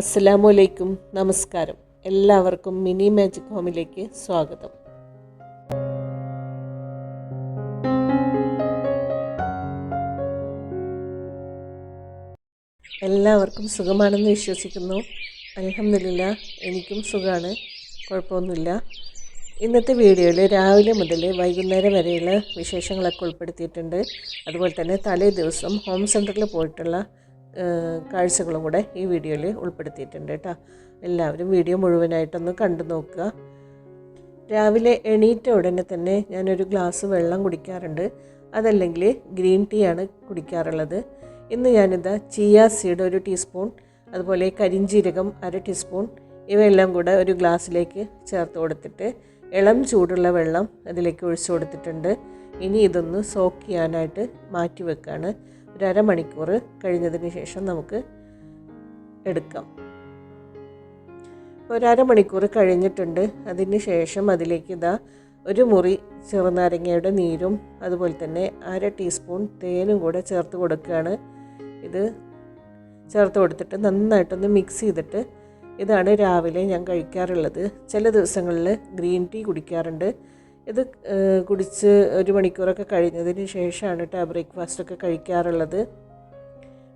അസ്സലാമു അലൈക്കും. നമസ്കാരം. എല്ലാവർക്കും മിനി മാജിക് ഹോമിലേക്ക് സ്വാഗതം. എല്ലാവർക്കും സുഖമാണെന്ന് വിശ്വസിക്കുന്നു. അലഹമില്ല എനിക്കും സുഖമാണ് കുഴപ്പമൊന്നുമില്ല. ഇന്നത്തെ വീഡിയോയിൽ രാവിലെ മുതൽ വൈകുന്നേരം വരെയുള്ള വിശേഷങ്ങളൊക്കെ ഉൾപ്പെടുത്തിയിട്ടുണ്ട്. അതുപോലെ തന്നെ തലേ ദിവസം ഹോം സെന്ററിൽ പോയിട്ടുള്ള കാഴ്ചകളും കൂടെ ഈ വീഡിയോയിൽ ഉൾപ്പെടുത്തിയിട്ടുണ്ട് കേട്ടോ. എല്ലാവരും വീഡിയോ മുഴുവനായിട്ടൊന്ന് കണ്ടു നോക്കുക. രാവിലെ എണീറ്റ ഉടനെ തന്നെ ഞാനൊരു ഗ്ലാസ് വെള്ളം കുടിക്കാറുണ്ട്. അതല്ലെങ്കിൽ ഗ്രീൻ ടീ ആണ് കുടിക്കാറുള്ളത്. ഇന്ന് ഞാനിതാ ചിയ സീഡ് ഒരു ടീസ്പൂൺ അതുപോലെ കരിഞ്ജീരകം അര ടീസ്പൂൺ ഇവയെല്ലാം കൂടെ ഒരു ഗ്ലാസ്സിലേക്ക് ചേർത്ത് കൊടുത്തിട്ട് ഇളം ചൂടുള്ള വെള്ളം അതിലേക്ക് ഒഴിച്ചു കൊടുത്തിട്ടുണ്ട്. ഇനി ഇതൊന്ന് സോക്ക് ചെയ്യാനായിട്ട് മാറ്റി വെക്കുകയാണ് ഒരു അരമണിക്കൂർ കഴിഞ്ഞതിന് ശേഷം നമുക്ക് എടുക്കാം. ഒരു അരമണിക്കൂർ കഴിഞ്ഞിട്ടുണ്ട്. അതിന് ശേഷം അതിലേക്ക് ഇതാ ഒരു മുറി ചെറുനാരങ്ങയുടെ നീരും അതുപോലെ തന്നെ അര ടീസ്പൂൺ തേനും കൂടെ ചേർത്ത് കൊടുക്കുകയാണ്. ഇത് ചേർത്ത് കൊടുത്തിട്ട് നന്നായിട്ടൊന്ന് മിക്സ് ചെയ്തിട്ട് ഇതാണ് രാവിലെ ഞാൻ കഴിക്കാറുള്ളത്. ചില ദിവസങ്ങളിൽ ഗ്രീൻ ടീ കുടിക്കാറുണ്ട്. ഇത് കുടിച്ച് ഒരു മണിക്കൂറൊക്കെ കഴിഞ്ഞതിന് ശേഷമാണ് കേട്ടോ ബ്രേക്ക്ഫാസ്റ്റൊക്കെ കഴിക്കാറുള്ളത്.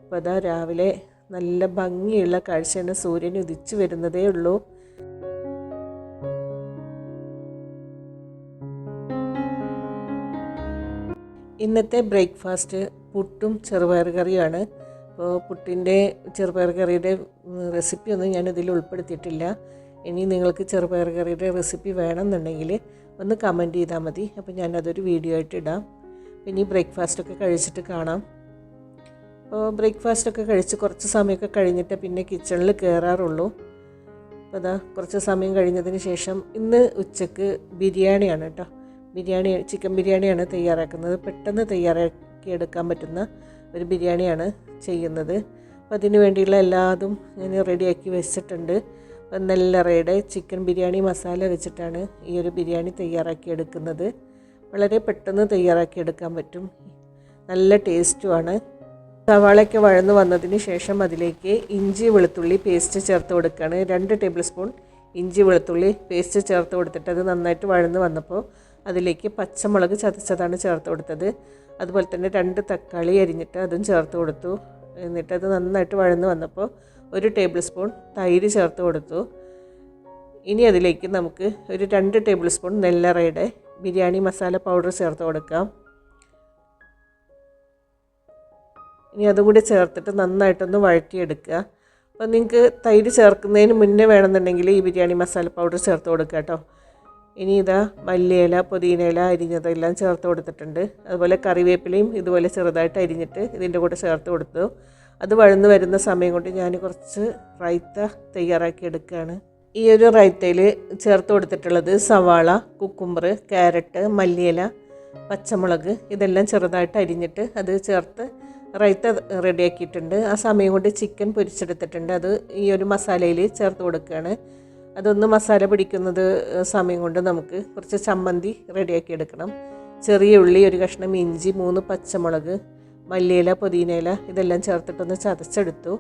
അപ്പോൾ അതാ രാവിലെ നല്ല ഭംഗിയുള്ള കാഴ്ചയാണ് സൂര്യൻ ഉദിച്ചു വരുന്നതേ ഉള്ളൂ. ഇന്നത്തെ ബ്രേക്ക്ഫാസ്റ്റ് പുട്ടും ചെറുപയർ കറിയാണ്. അപ്പോൾ പുട്ടിന്റെ ചെറുപയർ കറിയുടെ റെസിപ്പി ഒന്നും ഞാനിതിൽ ഉൾപ്പെടുത്തിയിട്ടില്ല. ഇനി നിങ്ങൾക്ക് ചെറുപയർ കറിയുടെ റെസിപ്പി വേണമെന്നുണ്ടെങ്കിൽ ഒന്ന് കമന്റ് ചെയ്താൽ മതി. അപ്പോൾ ഞാനതൊരു വീഡിയോ ആയിട്ട് ഇടാം. പിന്നെ ഈ ബ്രേക്ക്ഫാസ്റ്റൊക്കെ കഴിച്ചിട്ട് കാണാം. അപ്പോൾ ബ്രേക്ക്ഫാസ്റ്റൊക്കെ കഴിച്ച് കുറച്ച് സമയമൊക്കെ കഴിഞ്ഞിട്ട് പിന്നെ കിച്ചണിൽ കയറാറുള്ളൂ അപ്പോൾ അതാ കുറച്ച് സമയം കഴിഞ്ഞതിന് ശേഷം ഇന്ന് ഉച്ചയ്ക്ക് ബിരിയാണിയാണ് കേട്ടോ. ബിരിയാണി ചിക്കൻ ബിരിയാണിയാണ് തയ്യാറാക്കുന്നത്. പെട്ടെന്ന് തയ്യാറാക്കി എടുക്കാൻ പറ്റുന്ന ഒരു ബിരിയാണിയാണ് ചെയ്യുന്നത്. അപ്പോൾ അതിന് വേണ്ടിയുള്ള എല്ലാതും ഞാൻ റെഡിയാക്കി വെച്ചിട്ടുണ്ട്. അപ്പോൾ നെല്ലറയുടെ ചിക്കൻ ബിരിയാണി മസാല വെച്ചിട്ടാണ് ഈ ഒരു ബിരിയാണി തയ്യാറാക്കി എടുക്കുന്നത്. വളരെ പെട്ടെന്ന് തയ്യാറാക്കി എടുക്കാൻ പറ്റും. നല്ല ടേസ്റ്റുമാണ് സവാളയൊക്കെ വഴന്നു വന്നതിന് ശേഷം അതിലേക്ക് ഇഞ്ചി വെളുത്തുള്ളി പേസ്റ്റ് ചേർത്ത് കൊടുക്കുകയാണ്. രണ്ട് ടേബിൾ സ്പൂൺ ഇഞ്ചി വെളുത്തുള്ളി പേസ്റ്റ് ചേർത്ത് കൊടുത്തിട്ട് അത് നന്നായിട്ട് വഴന്നു വന്നപ്പോൾ അതിലേക്ക് പച്ചമുളക് ചതച്ചതാണ് ചേർത്ത് കൊടുത്തത്. അതുപോലെ തന്നെ രണ്ട് തക്കാളി അരിഞ്ഞിട്ട് അതും ചേർത്ത് കൊടുത്തു. എന്നിട്ട് അത് നന്നായിട്ട് വഴന്നു വന്നപ്പോൾ ഒരു ടേബിൾ സ്പൂൺ തൈര് ചേർത്ത് കൊടുത്തു. ഇനി അതിലേക്ക് നമുക്ക് ഒരു രണ്ട് ടേബിൾ സ്പൂൺ നെല്ലറയുടെ ബിരിയാണി മസാല പൗഡർ ചേർത്ത് കൊടുക്കാം. ഇനി അതും കൂടി ചേർത്തിട്ട് നന്നായിട്ടൊന്ന് വഴറ്റിയെടുക്കുക. അപ്പോൾ നിങ്ങൾക്ക് തൈര് ചേർക്കുന്നതിന് മുന്നേ വേണമെന്നുണ്ടെങ്കിൽ ഈ ബിരിയാണി മസാല പൗഡർ ചേർത്ത് കൊടുക്കുക കേട്ടോ. ഇനി ഇതാ മല്ലിയില പുതിനയില അരിഞ്ഞതെല്ലാം ചേർത്ത് കൊടുത്തിട്ടുണ്ട്. അതുപോലെ കറിവേപ്പിലയും ഇതുപോലെ ചെറുതായിട്ട് അരിഞ്ഞിട്ട് ഇതിന്റെ കൂടെ ചേർത്ത് കൊടുത്തു. അത് വഴന്ന് വരുന്ന സമയം കൊണ്ട് ഞാൻ കുറച്ച് റൈത്ത തയ്യാറാക്കി എടുക്കുകയാണ്. ഈ ഒരു റൈത്തയിൽ ചേർത്ത് കൊടുത്തിട്ടുള്ളത് സവാള കുക്കുമ്പർ ക്യാരറ്റ് മല്ലിയില പച്ചമുളക് ഇതെല്ലാം ചെറുതായിട്ട് അരിഞ്ഞിട്ട് അത് ചേർത്ത് റൈത്ത റെഡിയാക്കിയിട്ടുണ്ട്. ആ സമയം കൊണ്ട് ചിക്കൻ പൊരിച്ചെടുത്തിട്ടുണ്ട്. അത് ഈ ഒരു മസാലയിൽ ചേർത്ത് കൊടുക്കുകയാണ്. അതൊന്ന് മസാല പിടിക്കുന്നത് സമയം കൊണ്ട് നമുക്ക് കുറച്ച് ചമ്മന്തി റെഡിയാക്കി എടുക്കണം. ചെറിയ ഉള്ളി ഒരു കഷ്ണം ഇഞ്ചി മൂന്ന് പച്ചമുളക് മല്ലിയില പുതിനയില ഇതെല്ലാം ചേർത്തിട്ടൊന്ന് ചതച്ചെടുത്തു.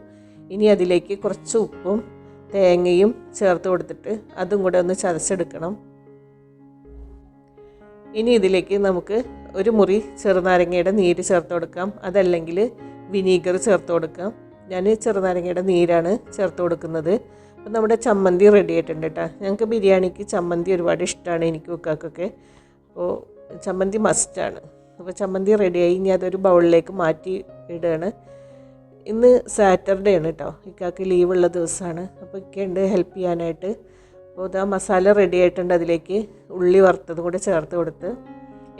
ഇനി അതിലേക്ക് കുറച്ച് ഉപ്പും തേങ്ങയും ചേർത്ത് കൊടുത്തിട്ട് അതും കൂടെ ഒന്ന് ചതച്ചെടുക്കണം. ഇനി ഇതിലേക്ക് നമുക്ക് ഒരു മുറി ചെറുനാരങ്ങയുടെ നീര് ചേർത്ത് കൊടുക്കാം. അതല്ലെങ്കിൽ വിനീഗർ ചേർത്ത് കൊടുക്കാം. ഞാൻ ചെറുനാരങ്ങയുടെ നീരാണ് ചേർത്ത് കൊടുക്കുന്നത്. അപ്പം നമ്മുടെ ചമ്മന്തി റെഡി ആയിട്ടുണ്ട് കേട്ടോ. ഞങ്ങൾക്ക് ബിരിയാണിക്ക് ചമ്മന്തി ഒരുപാട് ഇഷ്ടമാണ് എനിക്ക് വെക്കാക്കൊക്കെ അപ്പോൾ ചമ്മന്തി മസ്റ്റാണ് അപ്പോൾ ചമ്മന്തി റെഡിയായി ഇനി അതൊരു ബൗളിലേക്ക് മാറ്റി ഇടുകയാണ് ഇന്ന് സാറ്റർഡേ ആണ് കേട്ടോ ഇക്കാക്ക് ലീവുള്ള ദിവസമാണ് അപ്പോൾ ഇക്കുണ്ട് ഹെൽപ്പ് ചെയ്യാനായിട്ട്. അപ്പോൾ ഇതാ മസാല റെഡി ആയിട്ടുണ്ട് അതിലേക്ക്. ഉള്ളി വറുത്തതും കൂടെ ചേർത്ത് കൊടുത്ത്.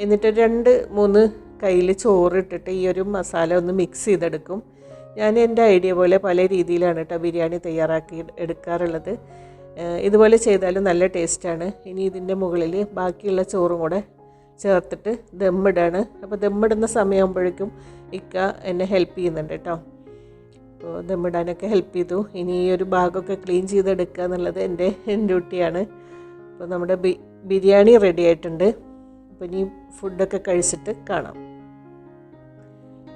എന്നിട്ട് രണ്ട് മൂന്ന് കയ്യിൽ ചോറ് ഇട്ടിട്ട് ഈ ഒരു മസാല ഒന്ന് മിക്സ് ചെയ്തെടുക്കും. ഞാൻ എന്റെ ഐഡിയ പോലെ പല രീതിയിലാണ് കേട്ടോ ബിരിയാണി തയ്യാറാക്കി എടുക്കാറുള്ളത്. ഇതുപോലെ ചെയ്താലും നല്ല ടേസ്റ്റാണ് ഇനി ഇതിന്റെ മുകളിൽ ബാക്കിയുള്ള ചോറും കൂടെ ചേർത്തിട്ട് ദമ്മിടാണ്. അപ്പോൾ ദമ്മിടുന്ന സമയമാകുമ്പോഴേക്കും ഇക്ക എന്നെ ഹെൽപ്പ് ചെയ്യുന്നുണ്ട് കേട്ടോ. അപ്പോൾ ദമ്മിടാനൊക്കെ ഹെൽപ്പ് ചെയ്തു. ഇനി ഈ ഒരു ഭാഗമൊക്കെ ക്ലീൻ ചെയ്തെടുക്കുക എന്നുള്ളത് എന്റെ ഡ്യൂട്ടിയാണ് അപ്പോൾ നമ്മുടെ ബിരിയാണി റെഡി ആയിട്ടുണ്ട്. അപ്പോൾ ഇനി ഫുഡൊക്കെ കഴിച്ചിട്ട് കാണാം.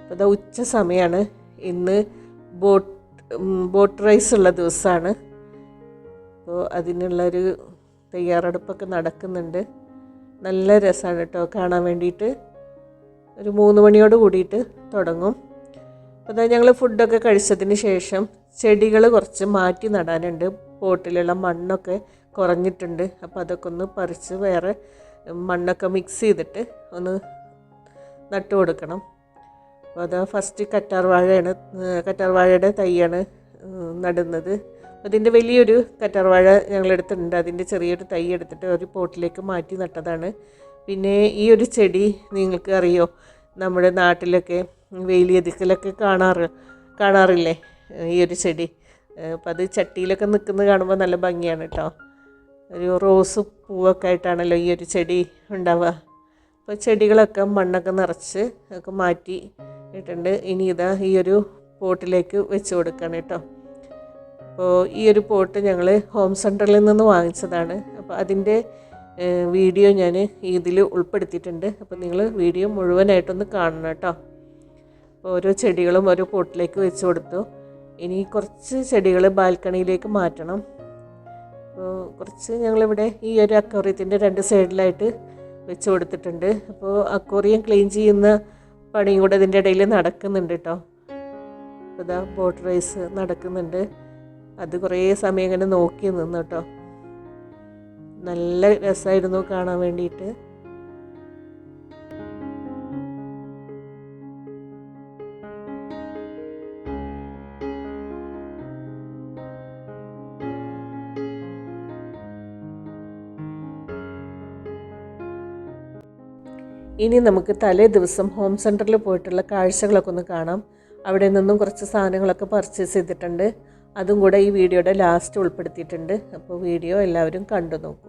അപ്പോൾ അതാ ഉച്ച സമയമാണ്. ഇന്ന് ബോട്ട് ബോട്ട് റൈസ് ഉള്ള ദിവസമാണ്. അപ്പോൾ അതിനുള്ളൊരു തയ്യാറെടുപ്പൊക്കെ നടക്കുന്നുണ്ട്. നല്ല രസമാണ് കേട്ടോ കാണാൻ വേണ്ടിയിട്ട്. ഒരു മൂന്ന് മണിയോട് കൂടിയിട്ട് തുടങ്ങും. അപ്പോൾ അതായത് ഞങ്ങൾ ഫുഡൊക്കെ കഴിച്ചതിന് ശേഷം ചെടികൾ കുറച്ച് മാറ്റി നടാനുണ്ട്. പോട്ടിലുള്ള മണ്ണൊക്കെ കുറഞ്ഞിട്ടുണ്ട്. അപ്പോൾ അതൊക്കെ ഒന്ന് പറിച്ച് വേറെ മണ്ണൊക്കെ മിക്സ് ചെയ്തിട്ട് ഒന്ന് നട്ടു കൊടുക്കണം. അപ്പോൾ അതാ ഫസ്റ്റ് കറ്റാർ വാഴയാണ് കറ്റാർ വാഴയുടെ തൈയാണ് നടുന്നത്. അപ്പോൾ ഇതിന്റെ വലിയൊരു കറ്റർവാഴ ഞങ്ങൾ എടുത്തിട്ടുണ്ട് അതിന്റെ ചെറിയൊരു തൈ എടുത്തിട്ട് ഒരു പോട്ടിലേക്ക് മാറ്റി നട്ടതാണ്. പിന്നെ ഈ ഒരു ചെടി നിങ്ങൾക്ക് അറിയോ? നമ്മുടെ നാട്ടിലൊക്കെ വേലിയതിക്കലൊക്കെ കാണാറ് കാണാറില്ലേ? ഈ ഒരു ചെടി. അപ്പം അത് ചട്ടിയിലൊക്കെ നിൽക്കുന്നത് കാണുമ്പോൾ നല്ല ഭംഗിയാണ് കേട്ടോ. ഒരു റോസ് പൂവൊക്കെ ആയിട്ടാണല്ലോ ഈ ഒരു ചെടി ഉണ്ടാവുക. അപ്പോൾ ചെടികളൊക്കെ മണ്ണൊക്കെ നിറച്ച് ഒക്കെ മാറ്റി ഇട്ടുണ്ട് ഇനി ഇതാ ഈ ഒരു പോട്ടിലേക്ക് വെച്ച് കൊടുക്കണം കേട്ടോ. അപ്പോൾ ഈ ഒരു പോട്ട് ഞങ്ങൾ ഹോം സെന്ററിൽ നിന്ന് വാങ്ങിച്ചതാണ്. അപ്പോൾ അതിന്റെ വീഡിയോ ഞാൻ ഇതിൽ ഉൾപ്പെടുത്തിയിട്ടുണ്ട്. അപ്പോൾ നിങ്ങൾ വീഡിയോ മുഴുവനായിട്ടൊന്ന് കാണണം കേട്ടോ. അപ്പോൾ ഓരോ ചെടികളും ഓരോ പോട്ടിലേക്ക് വെച്ച് കൊടുത്തു. ഇനി കുറച്ച് ചെടികൾ ബാൽക്കണിയിലേക്ക് മാറ്റണം. അപ്പോൾ കുറച്ച് ഞങ്ങളിവിടെ ഈ ഒരു അക്വറിയത്തിന്റെ രണ്ട് സൈഡിലായിട്ട് വെച്ച് കൊടുത്തിട്ടുണ്ട്. അപ്പോൾ അക്വറിയം ക്ലീൻ ചെയ്യുന്ന പണിയും കൂടെ ഇതിന്റെ ഇടയിൽ നടക്കുന്നുണ്ട് കേട്ടോ. അപ്പോൾ ഇതാ ബോട്ട് റൈസ് നടക്കുന്നുണ്ട്. അത് കുറേ സമയം ഇങ്ങനെ നോക്കി നിന്ന് കേട്ടോ. നല്ല രസമായിരുന്നു കാണാൻ വേണ്ടിയിട്ട്. ഇനി നമുക്ക് തലേ ദിവസം ഹോം സെന്ററിൽ പോയിട്ടുള്ള കാഴ്ചകളൊക്കെ ഒന്ന് കാണാം. അവിടെ നിന്നും കുറച്ച് സാധനങ്ങളൊക്കെ പർച്ചേസ് ചെയ്തിട്ടുണ്ട്. അതും കൂടെ ഈ വീഡിയോയുടെ ലാസ്റ്റ് ഉൾപ്പെടുത്തിയിട്ടുണ്ട്. അപ്പോൾ വീഡിയോ എല്ലാവരും കണ്ടു നോക്കൂ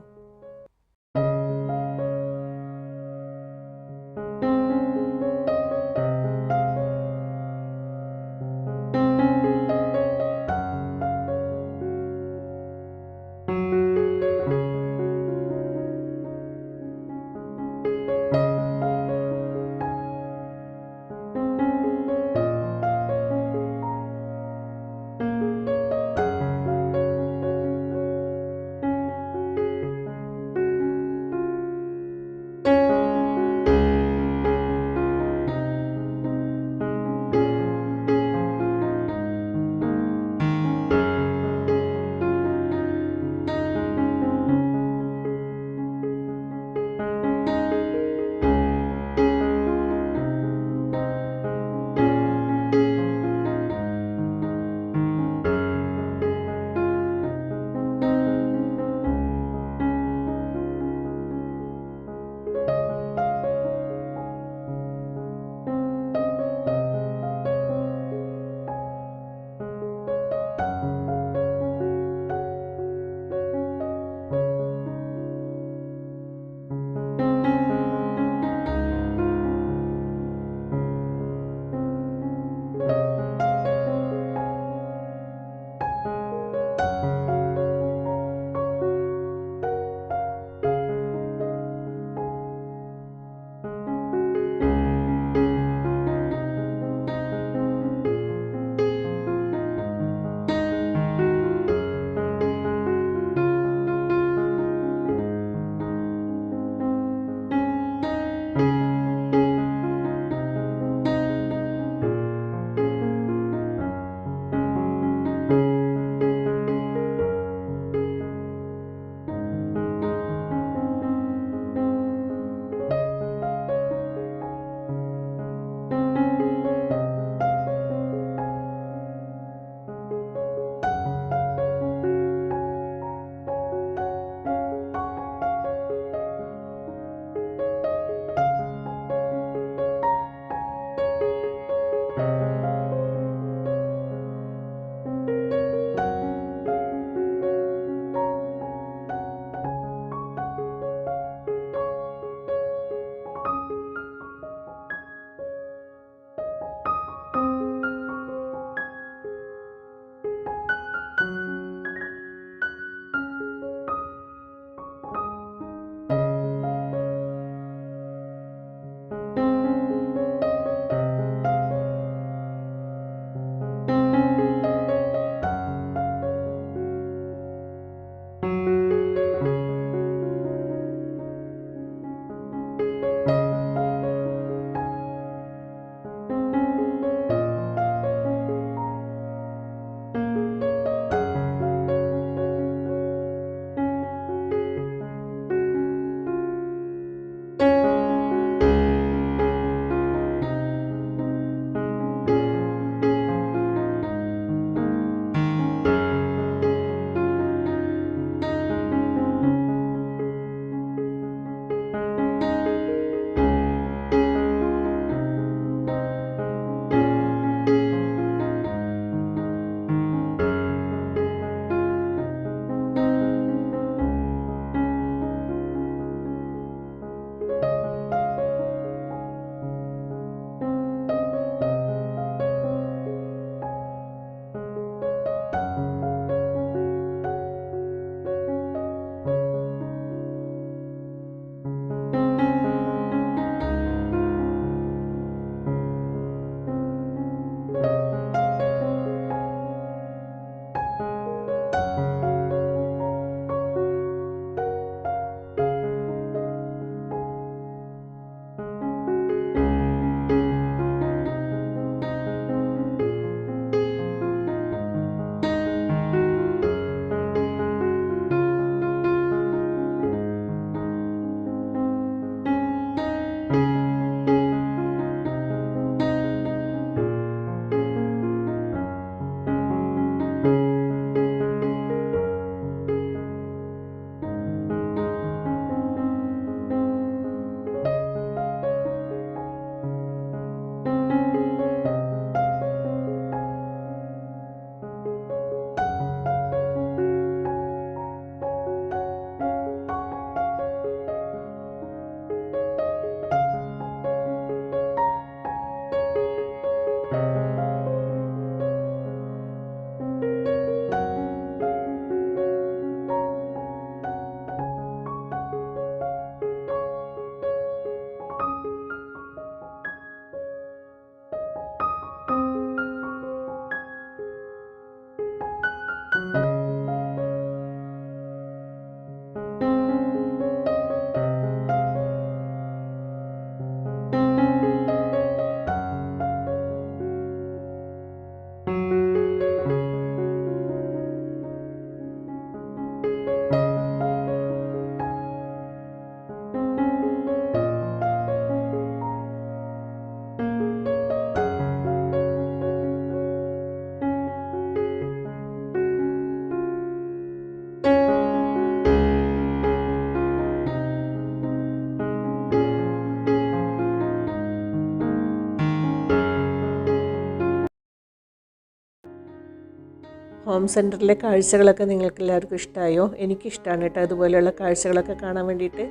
ഹോം സെന്ററിലെ കാഴ്ചകളൊക്കെ നിങ്ങൾക്ക് എല്ലാവർക്കും ഇഷ്ടമായോ എനിക്കിഷ്ടമാണ് കേട്ടോ അതുപോലെയുള്ള കാഴ്ചകളൊക്കെ കാണാൻ വേണ്ടിയിട്ട്.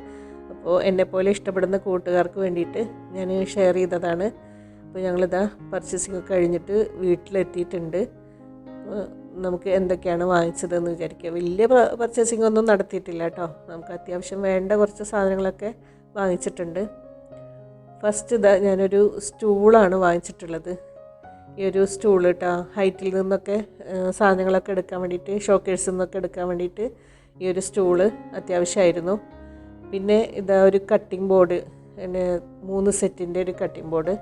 അപ്പോൾ എന്നെപ്പോലെ ഇഷ്ടപ്പെടുന്ന കൂട്ടുകാർക്ക് വേണ്ടിയിട്ട് ഞാൻ ഷെയർ ചെയ്തതാണ്. അപ്പോൾ ഞങ്ങളിതാ പർച്ചേസിംഗ് ഒക്കെ കഴിഞ്ഞിട്ട് വീട്ടിലെത്തിയിട്ടുണ്ട്. നമുക്ക് എന്തൊക്കെയാണ് വാങ്ങിച്ചതെന്ന് വിചാരിക്കുക. വലിയ പർച്ചേസിംഗ് ഒന്നും നടത്തിയിട്ടില്ല കേട്ടോ. നമുക്ക് അത്യാവശ്യം വേണ്ട കുറച്ച് സാധനങ്ങളൊക്കെ വാങ്ങിച്ചിട്ടുണ്ട്. ഫസ്റ്റ് ഇതാ ഞാനൊരു സ്റ്റൂളാണ് വാങ്ങിച്ചിട്ടുള്ളത്. ഈ ഒരു സ്റ്റൂൾ കേട്ടോ ഹൈറ്റിൽ നിന്നൊക്കെ സാധനങ്ങളൊക്കെ എടുക്കാൻ വേണ്ടിയിട്ട് ഷോക്കേഴ്സിൽ നിന്നൊക്കെ എടുക്കാൻ വേണ്ടിയിട്ട് ഈ ഒരു സ്റ്റൂൾ അത്യാവശ്യമായിരുന്നു. പിന്നെ ഇതാ ഒരു കട്ടിംഗ് ബോർഡ് പിന്നെ മൂന്ന് സെറ്റിന്റെ ഒരു കട്ടിംഗ് ബോർഡ്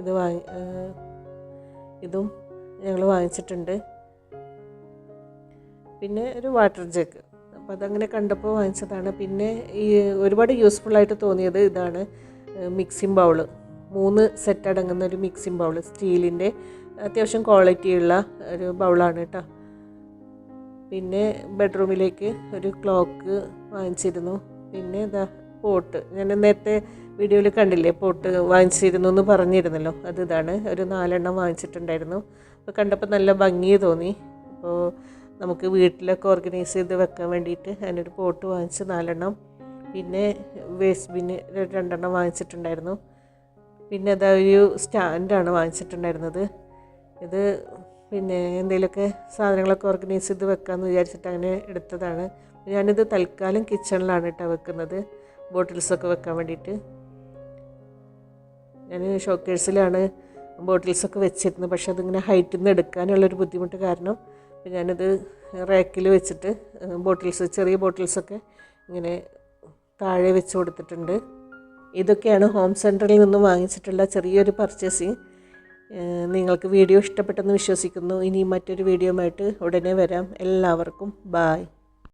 ഇത് വാങ്ങി ഇതും ഞങ്ങൾ വാങ്ങിച്ചിട്ടുണ്ട്. പിന്നെ ഒരു വാട്ടർ ജഗ് അപ്പോൾ അതങ്ങനെ കണ്ടപ്പോൾ വാങ്ങിച്ചതാണ്. പിന്നെ ഈ ഒരുപാട് യൂസ്ഫുൾ ആയിട്ട് തോന്നിയത് ഇതാണ് മിക്സിംഗ് ബൗൾ മൂന്ന് സെറ്റ് അടങ്ങുന്ന ഒരു മിക്സിംഗ് ബൗൾ സ്റ്റീലിന്റെ അത്യാവശ്യം ക്വാളിറ്റിയുള്ള ഒരു ബൗളാണ് കേട്ടോ പിന്നെ ബെഡ്റൂമിലേക്ക് ഒരു ക്ലോക്ക് വാങ്ങിച്ചിരുന്നു. പിന്നെ ഇതാ പോട്ട് ഞാൻ നേരത്തെ വീഡിയോയിൽ കണ്ടില്ലേ പോട്ട് വാങ്ങിച്ചിരുന്നു എന്ന് പറഞ്ഞിരുന്നല്ലോ. അത് ഇതാണ് ഒരു നാലെണ്ണം വാങ്ങിച്ചിട്ടുണ്ടായിരുന്നു. അപ്പോൾ കണ്ടപ്പോൾ നല്ല ഭംഗി തോന്നി. അപ്പോൾ നമുക്ക് വീട്ടിലൊക്കെ ഓർഗനൈസ് ചെയ്ത് വെക്കാൻ വേണ്ടിയിട്ട് ഞാനൊരു പോട്ട് വാങ്ങിച്ച് നാലെണ്ണം. പിന്നെ വേസ്റ്റ് ബിന്ന് രണ്ടെണ്ണം വാങ്ങിച്ചിട്ടുണ്ടായിരുന്നു. പിന്നെ അതാ ഒരു സ്റ്റാൻഡാണ് വാങ്ങിച്ചിട്ടുണ്ടായിരുന്നത്. ഇത് പിന്നെ എന്തെങ്കിലുമൊക്കെ സാധനങ്ങളൊക്കെ ഓർഗനൈസ് ചെയ്ത് വെക്കാമെന്ന് വിചാരിച്ചിട്ട് അങ്ങനെ എടുത്തതാണ്. ഞാനിത് തൽക്കാലം കിച്ചണിലാണ് കേട്ടോ വെക്കുന്നത്. ബോട്ടിൽസൊക്കെ വെക്കാൻ വേണ്ടിയിട്ട്. ഞാൻ ഷോക്കേഴ്സിലാണ് ബോട്ടിൽസൊക്കെ വെച്ചിരുന്നത്. പക്ഷെ അതിങ്ങനെ ഹൈറ്റിൽ നിന്ന് എടുക്കാനുള്ളൊരു ബുദ്ധിമുട്ട് കാരണം ഞാനിത് റാക്കിൽ വെച്ചിട്ട് ബോട്ടിൽസ് ചെറിയ ബോട്ടിൽസൊക്കെ ഇങ്ങനെ താഴെ വെച്ച് കൊടുത്തിട്ടുണ്ട്. ഇതൊക്കെയാണ് ഹോം സെന്ററിൽ നിന്ന് വാങ്ങിച്ചിട്ടുള്ള ചെറിയൊരു പർച്ചേസിങ് നിങ്ങൾക്ക് വീഡിയോ ഇഷ്ടപ്പെട്ടെന്ന് വിശ്വസിക്കുന്നു. ഇനി മറ്റൊരു വീഡിയോയുമായിട്ട് ഉടനെ വരാം. എല്ലാവർക്കും ബായ്